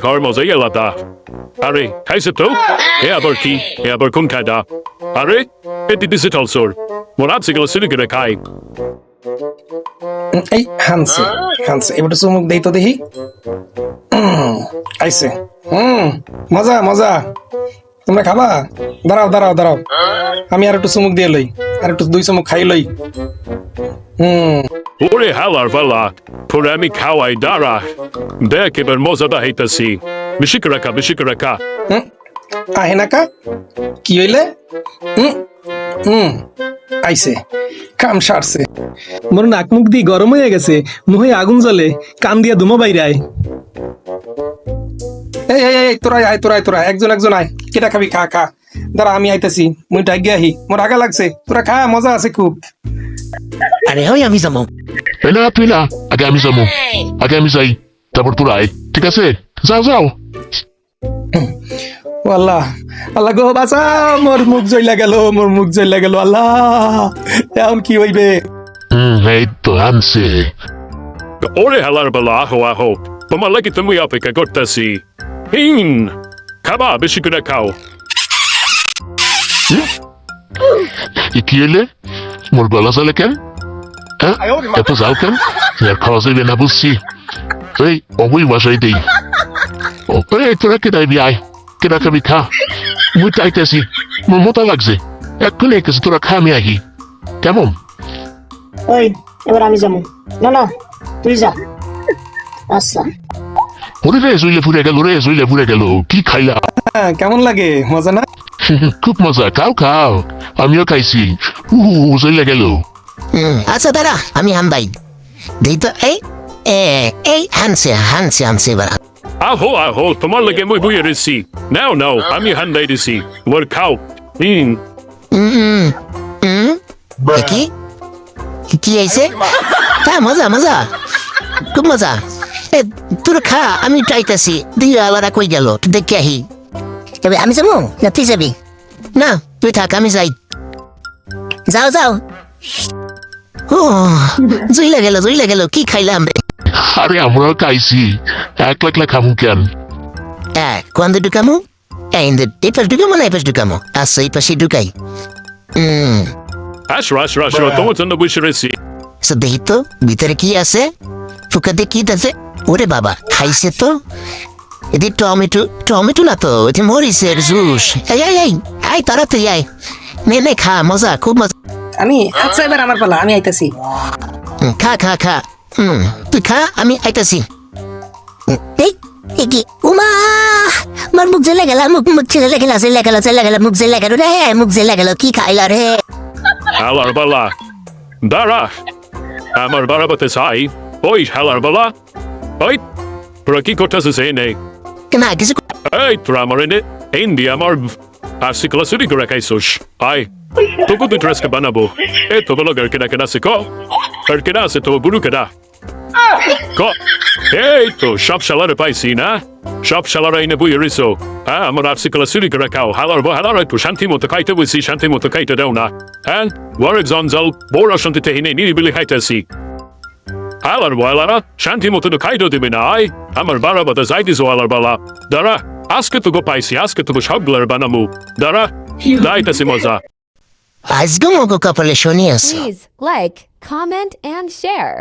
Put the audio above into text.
Karmoza yelada. Aরে খাইছে তো এ আবার কি এ আবার কোন খায়দা আরে এটি ডিজিটাল সোর মোর আপসে গেলে শুরু করে খাই উম, এই হানছে হানছে এবার চুমুক দেই তো দেখি উম, হুম মজা মজা তোমরা খাবা দাঁড়াও দাঁড়াও দাঁড়াও আমি আর একটু চুমুক দিয়ে লই আর একটু দুই চুমুক খাই লই হুম ওরে হালার বালা পরে আমি খাওয়াই দাঁড়া দেখ এবার মজাটা হইতাছি বেশি করে খা বেশি করে খা হুম, আহে না কা কি হইলে হুম হুম আইছে কাম সারছে মোর নাক মুখ দিয়ে গরম হয়ে গেছে মুহে আগুন জ্বলে কান দিয়া ধুমো বাইরায় এই এই এই তোরা আয় তোরা আয় তোরা একজন একজন আয় কেটা খাবি খা খা দাঁড়া আমি আইতাছি। মুই ডাক আহি। মোর আগা লাগছে। তোরা খা মজা আছে খুব। আরে হয় আমি যাব এই না তুই না আগে আমি যাব আগে আমি যাই। তারপর তোরা আয়। ঠিক আছে? যাও যাও। ও আল্লাহ। আল্লাহ গো বাঁচা মোর মুখ জ্বলা গেল মোর মুখ জ্বলা গেল আল্লাহ। এখন কি হইবে? হুম এই তো আনছে। ওরে হালার বালা আহো আহো। তোমার লাগি তুমি অপেক্ষা করতেছি। হিন। খাবা বেশি করে খাও। এ কি এলে মোর গলা চলে কেন হ্যাঁ এত যাও কেন আর খাওয়া যাইবে না বুঝছি এই অবই বাসাই দেই ও এই তোরা কে দাইবি আয় কেনা খাবি খা মুই চাইতেছি মোর মোটা লাগছে এক্ষুনি এসে তোরা খা আমি আহি কেমন ওই এবার আমি যাব না না তুই যা আচ্ছা ওরে রে জুইলে ফুরে গেল রে জুইলে ফুরে গেল কি খাইলা হ্যাঁ, কেমন লাগে মজা না খুব মজা খাও খাও আমিও খাইছি উহু জুইলে গেল আচ্ছা দাঁড়া আমি হানবাই দেই তো এই এ এই হানছে হানছে হানছে এবার আহো আহো তোমার লাগে মুই বুয়ে রেছি নাও নাও আমি হান্দাই দিছি ওর খাও হুম, কি কি আইছে হ্যাঁ মজা মজা খুব মজা এ তোর খা আমি চাইতেছি দুই আলাদা কই গেল দেখে আহি তবে আমি যাব? না তুই যাবি? না তুই থাক আমি যাই। যাও যাও। ও জুইলে গেল জুইলে গেল কি খাইলাম রে? আরে আমরাও খাইছি। এক লাখ লাখ খামু কেন? Eh, ঢুকামো এই এই পাশ ঢুকামো না এই পাশ ঢুকামো আচ্ছা এই পাশে ঢুকাই হুম আসো আসো আসো তোমার জন্য বসে রেছি আচ্ছা দেখি তো ভিতরে কি আছে? ফুকাতে কি আছে? ওরে বাবা খাইছে তো। এদি টমেটো টমেটো না তো এটি মরিচের জুস। এই এই এই আই তাড়াতাড়ি আয় নে নে খা মজা খুব মজা। আমি আচ্ছা এবার আমার পালা আমি আইতাছি। খা খা খা। হুম তুই খা আমি আইতাছি। এই এ কি? উমা! আমার মুখ জ্বলে গেল মুখ মুখ ছেলে গেল জ্বলে গেল জ্বলে গেল মুখ জ্বলে গেল রে মুখ জ্বলে গেল কি খাইল রে? হালার বালা দাঁড়া। আমার বাড়াবাতে চাই। ওই হালার বালা ওই তোরা কি করতেছিস এই নেই না কিছু এই তোরা আমার এনে হিন্দি আমার আসি ক্লাস চুরি করে খাইছোস আয় তোকে তুই ড্রেসকে বানাবো এ তো বলো গর কেনা কেনা শিখো আর কেনা আছে তো বুড়ু কেনা ক এই তো সব শালারে পাইছি না সব শালারা এনে বুঝে রিসো হ্যাঁ আমার আসি ক্লাস চুরি করে খাও হালার বো হালার একটু শান্তি মতো খাইতে বসি শান্তি মতো খাইতে দাও না হ্যাঁ ওয়ারেক জঞ্জাল বড় শান্তিতে হিনে নিরিবিলি খাইতেছি হালার বয়লারা শান্তি মতো তো আমার বারাবাতে যাইতিস ওয়ালার বালা দাঁড়া আজকে তো গো পাইছি আজকে তো সবগুলার বানামু দাঁড়া দাইতাছি মজা আজকে মগো কপালে শনি আছে Please like, comment, and share.